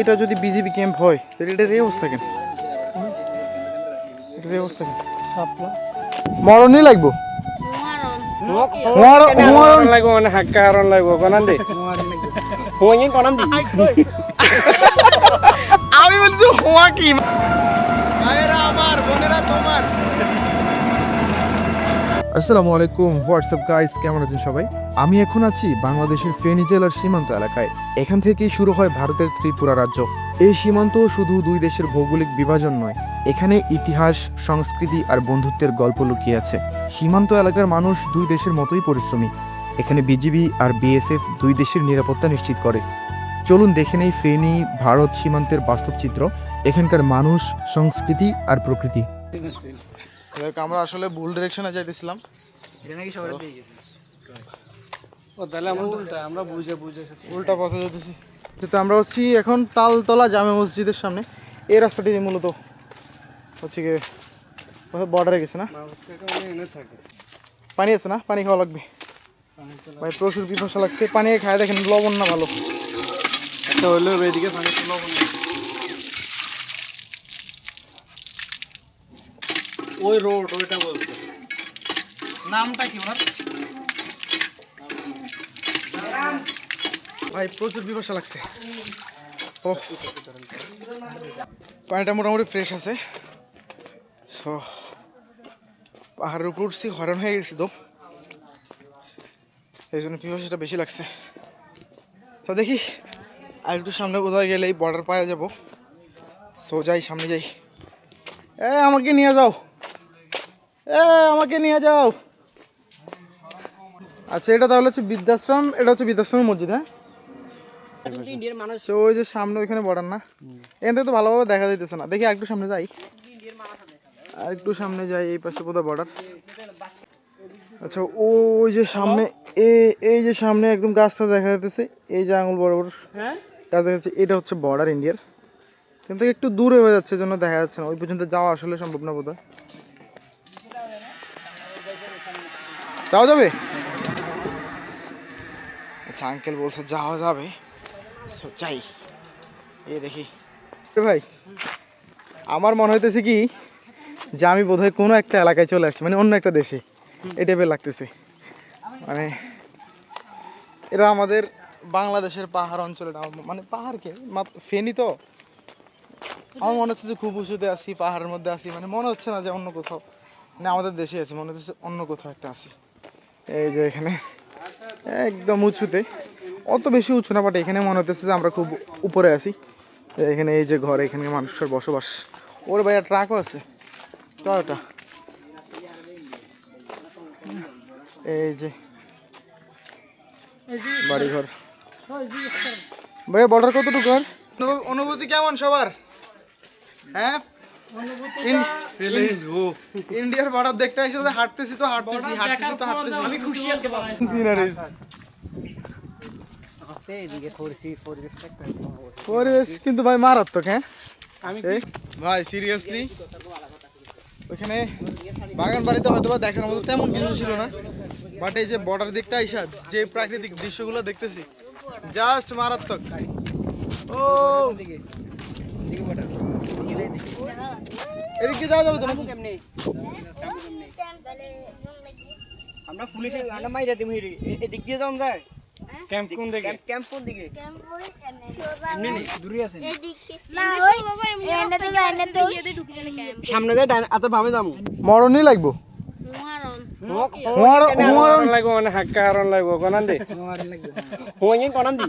এটা যদি BJP camp হয় তাহলে এটার এই অবস্থা কেন? এটার এই অবস্থা কেন? মরণই লাগবো। মরণ। মরণ লাগবো মানে লাগবো কোনান দি। কোনান দি। আমি বলছি হোয়া কি? আমার বোনেরা তোমার। আসসালামু আলাইকুম হোয়াটসঅ্যাপ গাইস কেমন আছেন সবাই? আমি এখন আছি বাংলাদেশের ফেনী জেলার সীমান্ত এলাকায়। এখান থেকেই শুরু হয় ভারতের ত্রিপুরা রাজ্য। এই সীমান্ত শুধু দুই দেশের ভৌগোলিক বিভাজন নয়, এখানে ইতিহাস, সংস্কৃতি আর বন্ধুত্বের গল্প লুকিয়ে আছে। সীমান্ত এলাকার মানুষ দুই দেশের মতোই পরিশ্রমী। এখানে বিজিবি আর বিএসএফ দুই দেশের নিরাপত্তা নিশ্চিত করে। চলুন দেখে নেই ফেনী, ভারত সীমান্তের বাস্তব চিত্র, এখানকার মানুষ, সংস্কৃতি আর প্রকৃতি। আমরা আসলে ভুল ডিরেকশনে যাইতেছিলাম। এটা নাকি শহরে দিয়ে গেছে। ও তাহলে আমরা উল্টা আমরা বুঝে বুঝে উল্টা পথে যেতেছি তো আমরা হচ্ছি এখন তালতলা জামে মসজিদের সামনে। এই রাস্তাটি মূলত হচ্ছে গিয়ে বর্ডারে গেছে না? পানি আছে না? পানি খাওয়া লাগবে? ভাই প্রচুর পিপাসা লাগছে। পানি খায় দেখেন লবণ না ভালো। একটা হইল এদিকে পানি লবণ ওই রোড ওইটা নামটা কি ওনার? ভাই, প্রচুর পিপাসা লাগছে। ও পানিটা মোটামুটি ফ্রেশ আছে। সো পাহাড়ের উপর উঠছি হরণ হয়ে গেছি তো। এই জন্য পিপাসাটা বেশি লাগছে। তো দেখি, আর একটু সামনে কোথাও গেলে এই বর্ডার পাওয়া যাব। সো যাই, সামনে যাই। এ, আমাকে নিয়ে যাও। আমাকে নিয়ে যাও। আচ্ছা এটা তাহলে হচ্ছে বৃদ্ধাশ্রম এটা হচ্ছে বৃদ্ধাশ্রমের মসজিদ হ্যাঁ? ওই যে সামনে ওইখানে বর্ডার না? এখান থেকে তো ভালোভাবে দেখা যাইতেছে না। দেখি আরেকটু সামনে যাই। আর একটু সামনে যাই এই পাশে বোধহয় বর্ডার। আচ্ছা ওই যে সামনে এই যে সামনে একদম গাছটা দেখা যাইতেছে এই যে আঙুল বড় বড় হ্যাঁ? গাছ দেখা যাচ্ছে এটা হচ্ছে বর্ডার ইন্ডিয়ার। কিন্তু একটু দূরে হয়ে যাচ্ছে জন্য দেখা যাচ্ছে না। ওই পর্যন্ত যাওয়া আসলে সম্ভব না বোধহয়। যাওয়া যাবে? আচ্ছা আঙ্কেল বলছে যাওয়া যাবে। So, যাই। এই দেখি। এ ভাই আমার মনে হইতেছে কি যে আমি বোধহয় কোনো একটা এলাকায় চলে আসছি মানে অন্য একটা দেশে। এই টাইপের লাগতেছে। মানে এরা আমাদের বাংলাদেশের পাহাড় অঞ্চলে মানে পাহাড় কে? মাত্র ফেনি তো? আমার মনে হচ্ছে যে খুব উঁচুতে আছি পাহাড়ের মধ্যে আছি মানে মনে হচ্ছে না যে অন্য কোথাও মানে আমাদের দেশে আছি মনে হচ্ছে অন্য কোথাও একটা আছি। এই যে এখানে একদম উঁচুতে, অত বেশি উঁচু না বাট এখানে মনে হতেছে যে আমরা খুব উপরে আছি। এখানে এই যে ঘর, এখানে মানুষের বসবাস। ওর ভাইয়া ট্রাকও আছে। টয়োটা এই যে বাড়ি ঘর ভাইয়া বর্ডার কতটুকু অনুভব- অনুভূতি কেমন সবার? হ্যাঁ? ইন্ডিয়ার বর্ডার দেখতে এসে হাঁটতেছি তো হাঁটতেছি হাঁটতেছি তো হাঁটতেছি। আমি খুশি আছি পরিবেশ কিন্তু ভাই মারাত্মক হ্যাঁ? ভাই সিরিয়াসলি ওখানে বাগান বাড়িতে হয়তো বা দেখার মতো তেমন কিছু ছিল না বাট এই যে বর্ডার দেখতে আইসা যে প্রাকৃতিক দৃশ্যগুলো দেখতেছি জাস্ট মারাত্মক। ও এদিকে যাওয়া যাবে তো নাকি? কেমনে আমরা পুলিশে মাইরা দিমু এদিক দিয়ে যাওয়া যায় ক্যাম্প কোন দিকে? ক্যাম্প কোন দিকে? এমনি নি দূরে আছে। সামনে যায় আতো বামে যামু। মরণই লাগবো। কোনান দি হুঁয়ে কোনান দি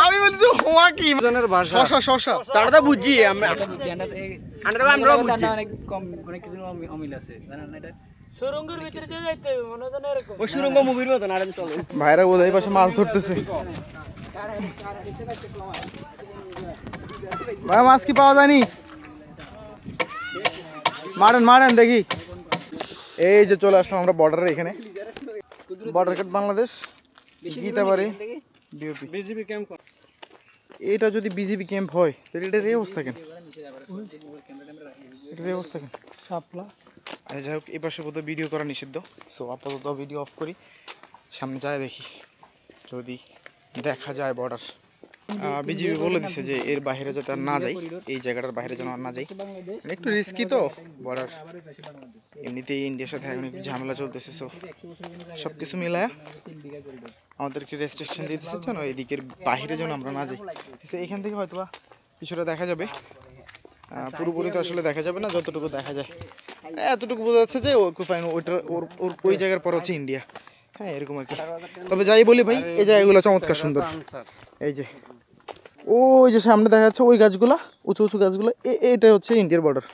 আমি বলছি হোয়া কি জনের ভাষা শশা শশা তারা তো বুঝছি আমরাও বুঝছি মনে হয় সুরঙ্গ মুভির মতন আর চলো ভাইরা বোধহয় পাশে মাছ ধরতেছে ভাই মাছ কি পাওয়া যায়নি মারেন মারেন দেখি। এই যে চলে আসলাম আমরা বর্ডারে এখানে। Border cut Bangladesh Gitabari D O P BJP camp এটা যদি বিজেপি ক্যাম্প হয় তাহলে এটার এই অবস্থা কেন? এটার এই অবস্থা কেন? শাপলা। আচ্ছা যাই হোক এই পাশে বোধহয় ভিডিও করা নিষিদ্ধ। সো আপাতত ভিডিও অফ করি। সামনে যায় দেখি। যদি দেখা যায় বর্ডার বিজিবি বলে দিছে যে এর বাইরে যাতে আর না যাই এই জায়গাটার বাইরে যেন আর না যাই। একটু রিস্কি তো বর্ডার এমনিতেই ইন্ডিয়ার সাথে এখন একটু ঝামেলা চলতেছে সো সব কিছু মিলায় আমাদেরকে রেস্ট্রিকশন দিয়ে দিচ্ছে যেন এদিকের বাইরে যেন আমরা না যাই। তো এইখান থেকে হয়তো বা কিছুটা দেখা যাবে। পুরোপুরি তো আসলে দেখা যাবে না যতটুকু দেখা যায়। এতটুকু বোঝা যাচ্ছে যে ও ফাইন ওইটার ওর ওর ওই জায়গার পর হচ্ছে ইন্ডিয়া হ্যাঁ এরকম আর কি। তবে যাই বলি ভাই এই জায়গাগুলো চমৎকার সুন্দর। এই যে ওই যে সামনে দেখা যাচ্ছে ওই গাছগুলা উঁচু উঁচু গাছগুলো এটা হচ্ছে ইন্ডিয়ার বর্ডার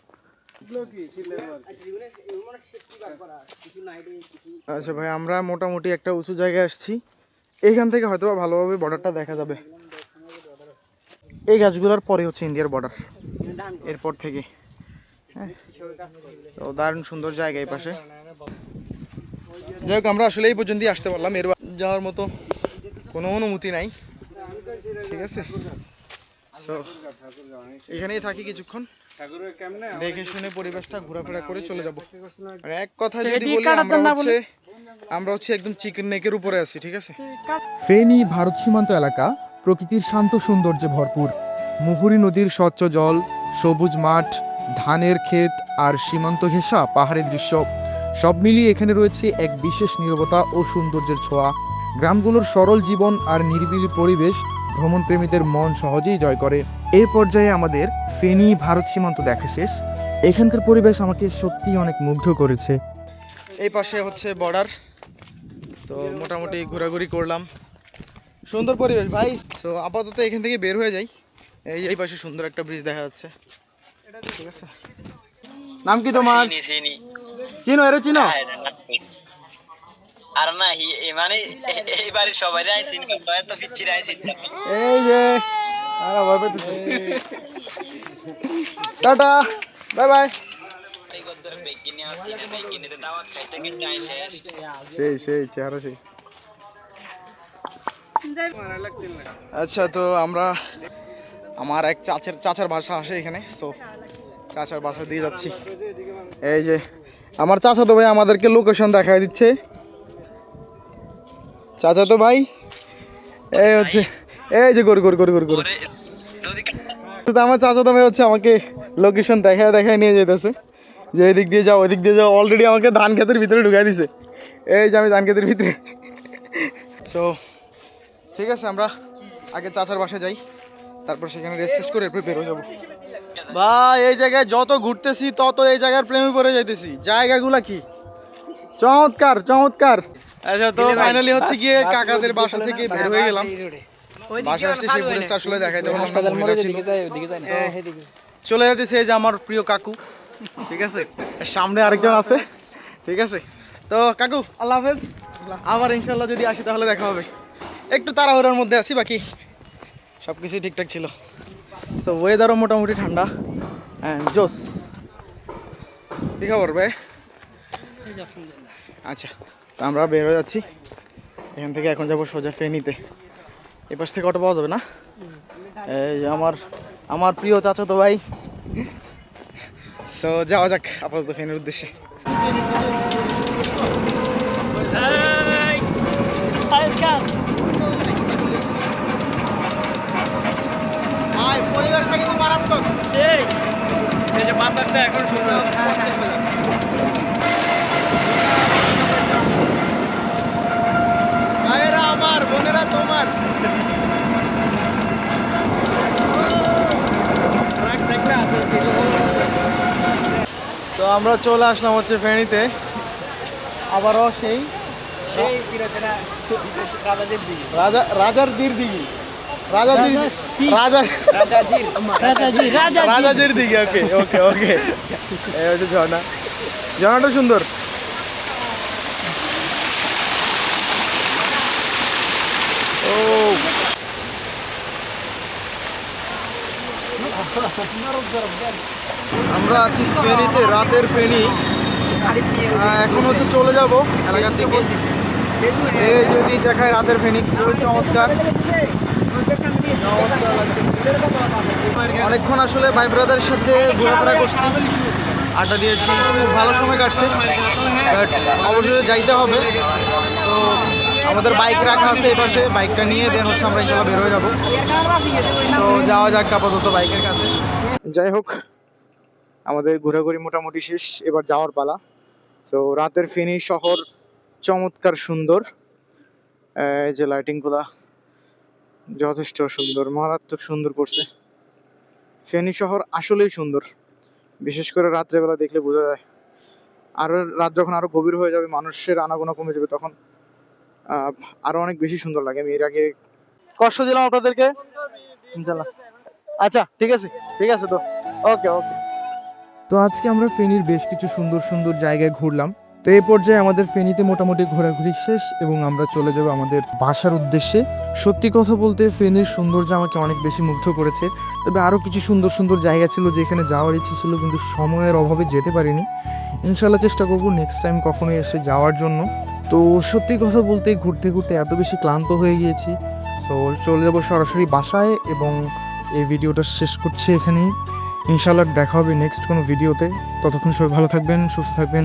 আচ্ছা ভাই আমরা মোটামুটি একটা উঁচু জায়গায় আসছি। এইখান থেকে হয়তো ভালোভাবে বর্ডারটা দেখা যাবে। এই গাছগুলোর পরে হচ্ছে ইন্ডিয়ার বর্ডার এরপর থেকে। হ্যাঁ। তো দারুণ সুন্দর জায়গা এই পাশে। যাই হোক আমরা আসলে এই পর্যন্তই আসতে পারলাম। এর যাওয়ার মতো কোনো অনুমতি নাই। ঠিক আছে? এখানেই থাকি কিছুক্ষণ। দেখে শুনে পরিবেশটা ঘোরাফেরা করে চলে যাব। মানে এক কথা যদি বলি আমরা হচ্ছে আমরা হচ্ছে একদম চিকেন নেকের উপরে আছি ঠিক আছে? ফেনী ভারত সীমান্ত এলাকা প্রকৃতির শান্ত সৌন্দর্যে ভরপুর। মুহুরী নদীর স্বচ্ছ জল সবুজ মাঠ ধানের ক্ষেত আর সীমান্ত ঘেঁষা পাহাড়ি দৃশ্য। সব মিলিয়ে এখানে রয়েছে এক বিশেষ নীরবতা ও সৌন্দর্যের ছোঁয়া। গ্রামগুলোর সরল জীবন আর নিরিবিলি পরিবেশ ভ্রমণপ্রেমীদের মন সহজেই জয় করে। এই পর্যায়ে আমাদের ফেনী ভারত সীমান্ত দেখা শেষ। এখানকার পরিবেশ আমাকে সত্যিই অনেক মুগ্ধ করেছে। এই পাশে হচ্ছে বর্ডার তো মোটামুটি ঘোরাঘুরি করলাম। সুন্দর পরিবেশ ভাই। তো আপাতত এখান থেকে বের হয়ে যাই। এই এই পাশে সুন্দর একটা ব্রিজ দেখা যাচ্ছে। ঠিক আছে। নাম কি তোমার? চিনি এর চিনো। আর না হি- মানে এ- এই বাড়ির সবাই পিচ্ছি আইসিন এই যে আরে ভয় পেতেছে। Tata bye bye. সেই সেই চেহারা সেই। আচ্ছা তো আমরা আমার এক চাচের চাচার বাসা আসে এখানে সো চাচার বাসা দিয়ে যাচ্ছি। এই যে, আমার চাচা তো ভাই আমাদেরকে লোকেশন দেখায় দিচ্ছে। চাচা তো ভাই, এই হচ্ছে, এই যে গরু গরু গরু গরু গরু। তো আমার চাচা তো ভাই হচ্ছে আমাকে লোকেশন দেখায় দেখায় নিয়ে যেতেছে যে এদিক দিয়ে যাও, ওদিক দিয়ে যাও অলরেডি আমাকে ধান ক্ষেতের ভিতরে ঢুকাই দিছে। এই যে আমি ধান ক্ষেতের ভিতরে। তো ঠিক আছে, আমরা আগে চাচার বাসায় যাই, তারপর সেখানে রেস্ট করে এরপর বেরো যাব। ভাই এই জায়গায় যত ঘুরতেছি তত এই জায়গার প্রেমে পড়ে যাইতেছি। জায়গাগুলা কি? চমৎকার চমৎকার। আচ্ছা তো ফাইনালি হচ্ছে গিয়ে কাকাদের বাসা থেকে বের হয়ে গেলাম। বাসা আসছে সেই ফুটেজটা আসলে দেখাইতে পারলাম না। মহিলা ছিল চলে যেতেছে এই যে আমার প্রিয় কাকু। ঠিক আছে? সামনে আরেকজন আছে। ঠিক আছে? তো কাকু আল্লাহ হাফেজ। আবার ইনশাল্লাহ যদি আসি তাহলে দেখা হবে। একটু তাড়াহুড়োর মধ্যে আছি বাকি সব কিছুই ঠিকঠাক ছিল। সো ওয়েদারও মোটামুটি ঠান্ডা। অ্যান্ড জোস কী খবর ভাই? আচ্ছা তো আমরা বের হয়ে যাচ্ছি। এখান থেকে এখন যাব সোজা ফেনীতে। এ পাশ থেকে অটো পাওয়া যাবে না? এই আমার আমার প্রিয় চাচা তো ভাই। সো যাওয়া যাক আপাতত ফেনের উদ্দেশ্যে। ভাই পরিবেশটা কিন্তু মারাত্মক ভাইয়েরা আমার বোনেরা তোমার। তো আমরা চলে আসলাম হচ্ছে ফেনীতে। আবারও সেই রাজা রাজার দির দিঘি রাজা রাজা রাজাজির দিঘি ওকে ওকে ওকে। এই হচ্ছে ঝর্ণা। ঝর্ণাটা সুন্দর। ও। আমরা আছি ফেনীতে রাতের ফেনী। এখন হচ্ছে চলে যাব এলাকার দিকে। এই যদি দেখায় রাতের ফেনী খুবই চমৎকার। অনেকক্ষণ আসলে ভাই ব্রাদারের সাথে ঘোরাফেরা করছি। আড্ডা দিয়েছি। খুব ভালো সময় কাটছে। অবশ্যই যাইতে হবে। তো আমাদের বাইক রাখা আছে এই পাশে। বাইকটা নিয়ে দেন হচ্ছে আমরা ইনশাল্লাহ বের হয়ে যাব। তো যাওয়া যাক আপাতত বাইকের কাছে। যাই হোক, আমাদের ঘোরাঘুরি মোটামুটি শেষ। এবার যাওয়ার পালা। তো রাতের ফেনী শহর চমৎকার সুন্দর। যে লাইটিংগুলা যথেষ্ট সুন্দর মারাত্মক সুন্দর করছে ফেনী শহর আসলেই সুন্দর। বিশেষ করে রাত্রেবেলা দেখলে বোঝা যায়। আরও রাত যখন আরও গভীর হয়ে যাবে মানুষের আনাগোনা কমে যাবে তখন আহ, আরও অনেক বেশি সুন্দর লাগে। আমি এর আগে কষ্ট দিলাম আপনাদেরকে। আচ্ছা ঠিক আছে ঠিক আছে তো। ওকে ওকে। তো আজকে আমরা ফেনীর বেশ কিছু সুন্দর সুন্দর জায়গায় ঘুরলাম। তো এই পর্যায়ে আমাদের ফেনীতে মোটামুটি ঘোরাঘুরি শেষ এবং আমরা চলে যাব আমাদের বাসার উদ্দেশ্যে। সত্যি কথা বলতে ফেনীর সৌন্দর্য আমাকে অনেক বেশি মুগ্ধ করেছে। তবে আরও কিছু সুন্দর সুন্দর জায়গা ছিল যেখানে যাওয়ার ইচ্ছে ছিল কিন্তু সময়ের অভাবে যেতে পারিনি। ইনশাল্লাহ চেষ্টা করব নেক্সট টাইম কখনো এসে যাওয়ার জন্য। তো সত্যি কথা বলতে ঘুরতে ঘুরতে এত বেশি ক্লান্ত হয়ে গিয়েছি। তো চলে যাব সরাসরি বাসায় এবং এই ভিডিওটা শেষ করছি এখানেই। ইনশাল্লাহ দেখা হবে নেক্সট কোনো ভিডিওতে। ততক্ষণ সবাই ভালো থাকবেন, সুস্থ থাকবেন।